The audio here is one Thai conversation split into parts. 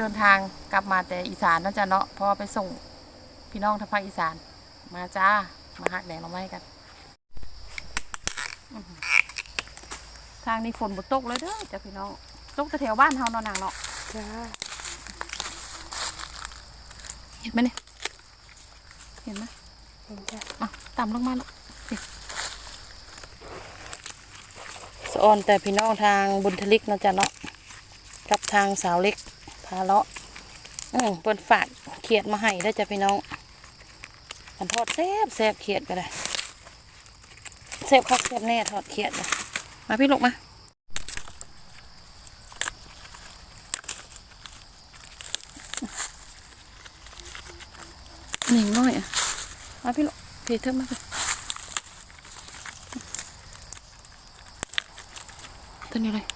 เดินทางกลับมาแต่อีสานเนาะจ้ะเนาะเพราะว่าไปส่งพี่น้องทางภาคอีสาน มาจ้า มาหักแดงเราไม้กันอื้อหือทางนี้ฝนบ่ตกเลยเด้อจ้ะพี่น้องตกแต่แถวบ้านเฮาเนาะนางเนาะจ้าเห็นไหมเนี่ยเห็นไหมเห็นจ้าอะต่ำลงมาลูกสิสะออนแต่พี่น้องทางบุญทลิกเนาะจ้ะเนาะกับทางสาวเล็ก พาเลาะอืมปนฝากเขียดมาให้ได้จ้ะพี่น้องอันทอดแซ่บแซ่บเขียดก็ได้แซ่บคักแซ่บแน่ทอดเขียดมาพี่ลูกมาหนึ่งน้อยอะมาพี่ลูกพี่เทิมมาพี่ตัวนี้เลย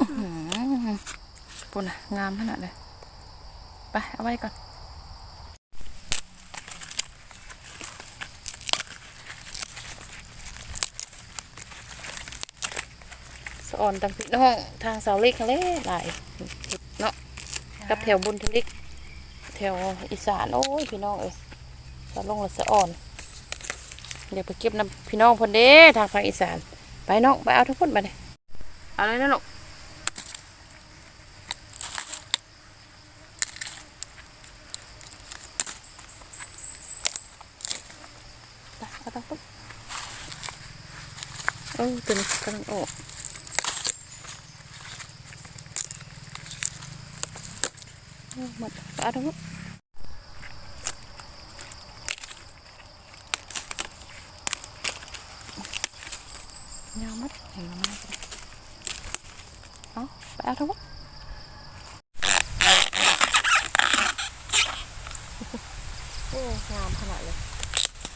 อื้อหือ ปุ่นอะงามขนาดเลย ไป เอาไว้ก่อนสอนตังพี่น้องทางเสาเล็กเลยหลายเนาะกับแถวบุญทลิก แถวอีสาน โอ้ย พี่น้องเอ้ยสะลงละสะอ่อน เดี๋ยวไปเก็บน้ำพี่น้องพนเด้ทางภาคอีสาน ไปน้อง ไปเอาทุกคนไปเลยเอาเลยนะลูก ไปเอาต้องปุ๊บโอ้ตัวนี้กำลังออกหมดปเอาทุยาวมัดเห็นแล้วมั้ยเอาไปเอาทั้งหมดโอ้งามขนาดเลย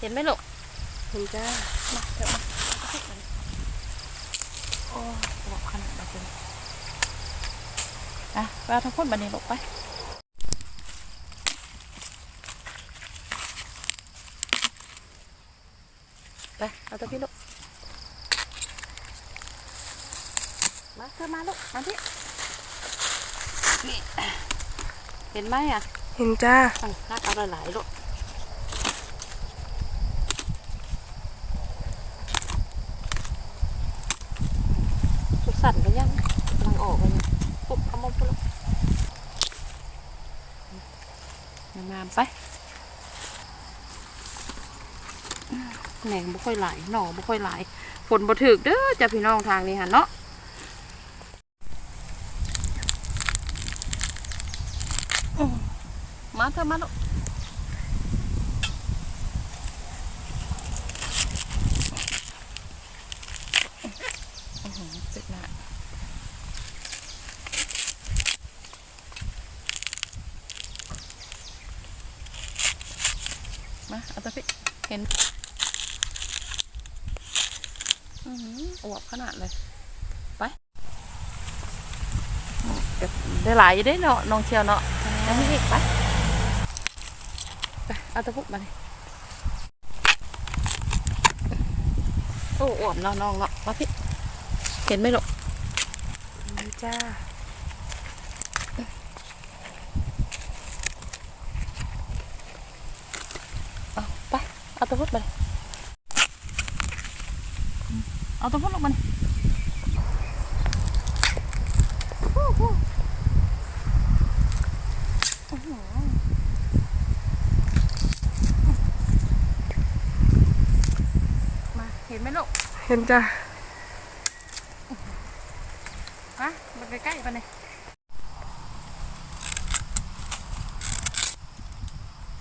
เห็นไหมลูก เห็นจ้ามาเถอะมาโอ้บอกขนาดนั้นเลยอะไปเอาทั้งหมดบันนี้ลูกไปไปเอาตัวพี่ลูกมาเธอมาลูกมาพี่นี่เห็นไหมอะ เห็นจ้าตั้งคัดเอาหลายๆลูกสุกสั่นไปยังกำลังออกไปเนี่ยปุ๊บเอามาปุ๊บงามไปแหน่งบ่ค่อยไหลหน่อบ่ค่อยไหลฝนบ่ถึกเด้อจ้ะพี่น้องทางนี้ฮะเนาะมาเถอะมาลูกอื้อหือติดหนา มาเอาตะพี่เห็นอืออวบขนาดเลย ไปได้หลายอยู่ได้เนาะน้องเชียวเนาะแล้วพี่ไปไปเอาตะพุกมาเลยโอ้อวบเนาะน้องเนาะมาพี่เห็นไหมลูกเห็นจ้าไป เอา ตะพุกมาเลยเอาตะพุกลงมาเลยฮู้ฮู้อื้อหือมาเห็นไหมลูก เห็นจ้ามามาใกล้ๆไปเลย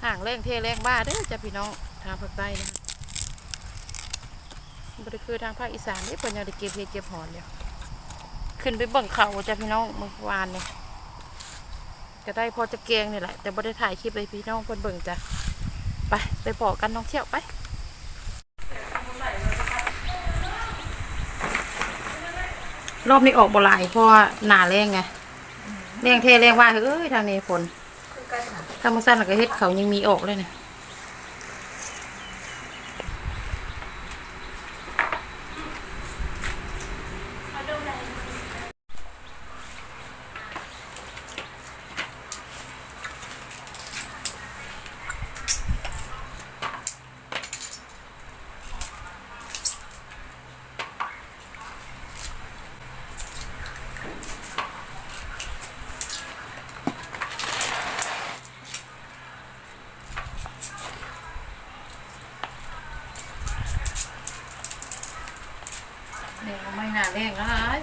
ห่างแรงเทแรงบ้าเด้อจ้ะพี่น้อง ทางภาคใต้นะคะบริคือทางภาคอีสานนี่เพิ่นยังได้เก็บเห็ดเก็บหอนอยู่ขึ้นไปเบิ่งเขาจ้ะพี่น้องเมื่อวานเนี่ยก็ได้พอจะเกงนี่แหละ แต่บ่ได้ถ่ายคลิปเลยพี่น้องเพิ่นเบิ่งจ้ะไปไปปอกกันน้องเที่ยวไปรอบนี้ออกบ่หลายเพราะว่าหนาแรงไงแรงเทแรงว่าเฮ้ยทางนี้ฝนถ้ามาสั้นก็เฮ็ดเขายังมีออกเลยเนี่ย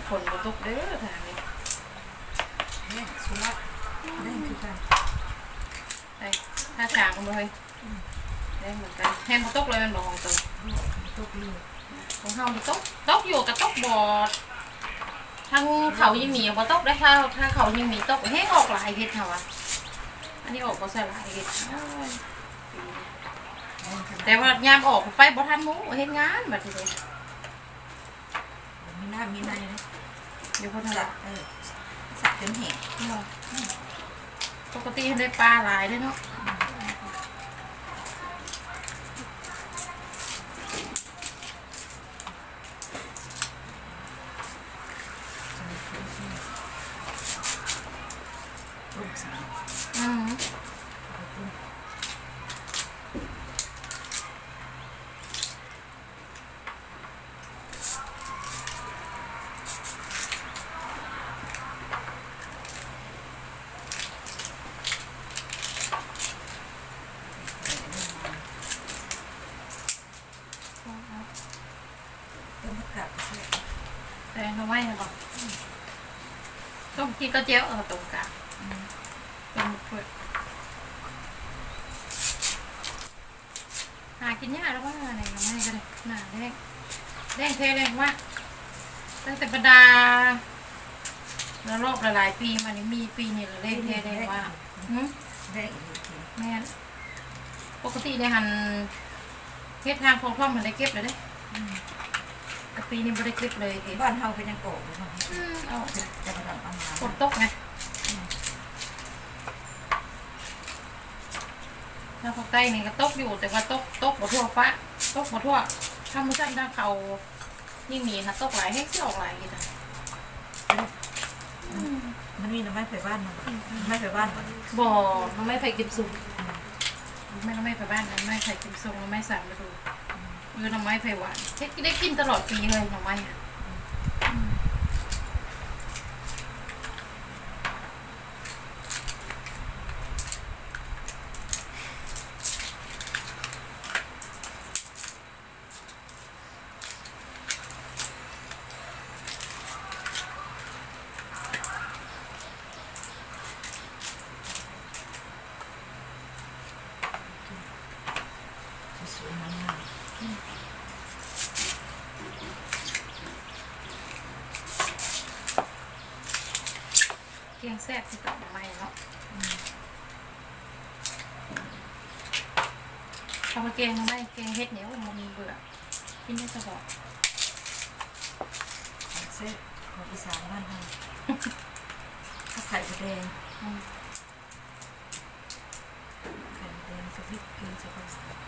ฝนบ่ตกเด้อทางนี้เนี่ยสุรัตน์ได้คือกันไอ้ถ้าจางก็บ่เฮ้ยได้เหมือนกันแฮงบ่ตกเลยมันบ่ของตัวตกเลยของเฮานี่ตกตกอยู่กับตกบอดทางเขายังมีบ่ตกได้ถ้าถ้าเขายังมีตกแฮงออกหลายเฮ็ดเฮาอะอันนี้ออกบ่ใส่หลายเฮ็ดโอ้ยแต่ว่ายามออกไปบ่ทันหมู่เฮ็ดงานบัดนี้มี หน้ามีในนะเดี๋ยวเพิ่นว่าสับเออสักจนแหกปกติได้ปลาหลายเด้เนาะ ลูกสาว อืม ต้นมะกาดเสีย แต่ทำไมเหรอ ต้มกินก็เจียวเออตรงกลางเป็นเพื่อหากินยากแล้วว่าอะไรทำไมก็ได้หนาแดงแดงเทแดงว่าตั้งแต่บรรดาแล้วรอบหลายๆปีมานี่มีปีนี่ละเล่นเทแดงว่าหืมได้อีกทีแม่นปกติเนี่ยหันเฮ็ดทางของพ่อมันได้เก็บเลยเด้แต่ ปีนี้ไม่ได้เก็บเลยเฮ็ดบ้านเฮาเป็นยังโกะอยู่เนาะอืมเอาจะมาทำอาหารฝนตกไงทางภาคใต้นี่ก็ตกอยู่แต่ว่าตกตกบ่ทั่วฟ้าตกบ่ทั่วถ้ามือสั่นทางเขายิ่งมีค่ะตกหลายให้สิออกหลายอีกอะอืมมันมีน้ำไม้ไฟบ้านมันไม้ไฟบ้านมันบ่มันไม่ไผ่กิมซุงไม่ต้องไม่ไปบ้านมันไม่ไผ่กิมซุงมันไม่สั่งมาดู คือหน่อไม้ไผ่หวานเฮ็ดได้กินตลอดปีเลยหน่อไม้อะ สวยงาม เกียงแซ่บที่ต่อมาใหม่เนาะทำมาเกียงมาไม่เกียงเฮ็ดเหนียวมันมีเบื่อกินได้สบายของเซ็ตของอีสานบ้านเฮาข้าวไข่มดแดงอืมไข่มดแดงกะทิกินสักคนอื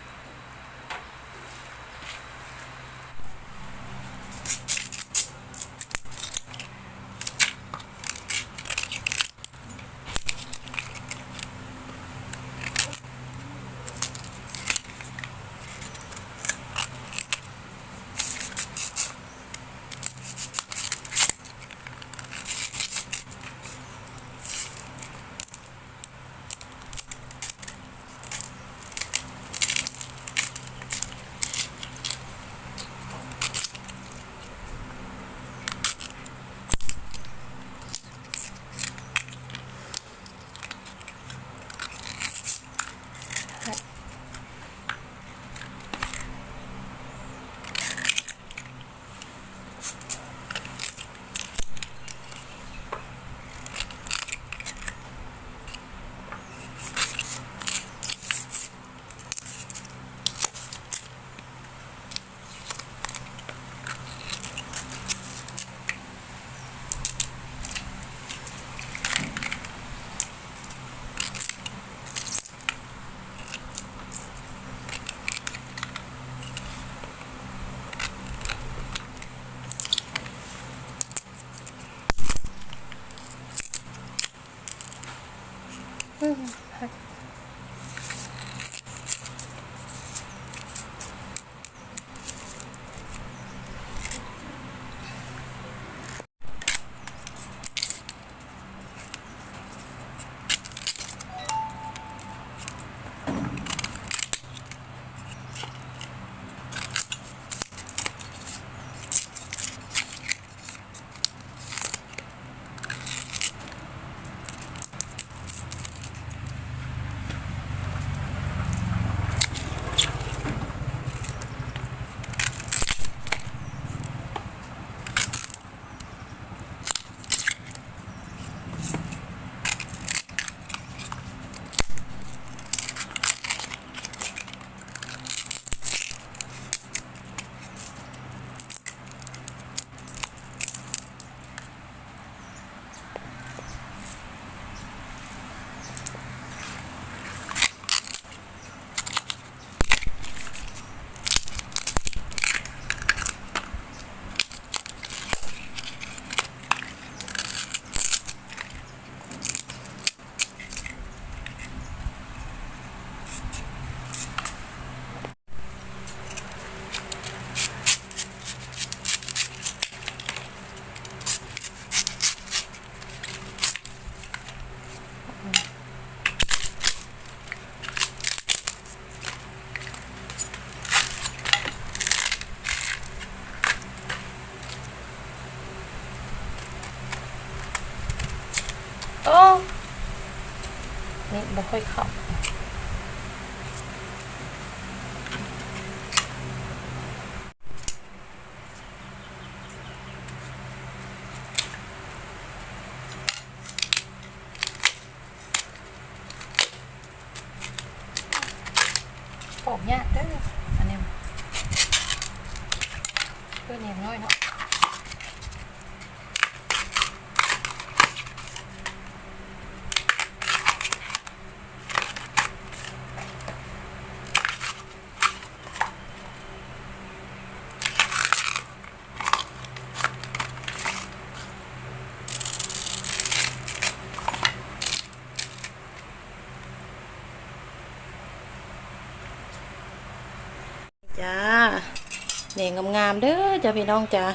งามๆเด้อจ้าพี่น้องจ้า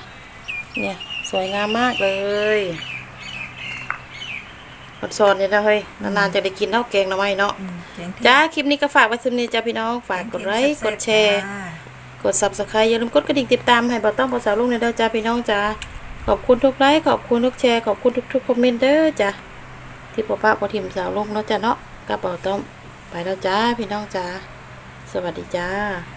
เนี่ยสวยงามมากเลยอดซอนเนี่ยนะเฮ้ยนานๆจะได้กินข้าวแกงหน่อไม้เนาะอืมแกงเผ็ดจ้าคลิปนี้ก็ฝากไว้สำนี้จ้าพี่น้องฝากกดไลค์กดแชร์จ้ากด subscribe อย่าลืมกดกระดิ่งติดตามให้บ่ต้องบ่สาวลุงในเด้อจ้าพี่น้องจ้าขอบคุณทุกไลค์ขอบคุณทุกแชร์ขอบคุณทุกๆคอมเมนต์เด้อจ้าที่ปกป้าบ่ทิมสาวลุงเนาะจ้าเนาะกับบ่ต้องไปแล้วจ้าพี่น้องจ้าสวัสดีจ้า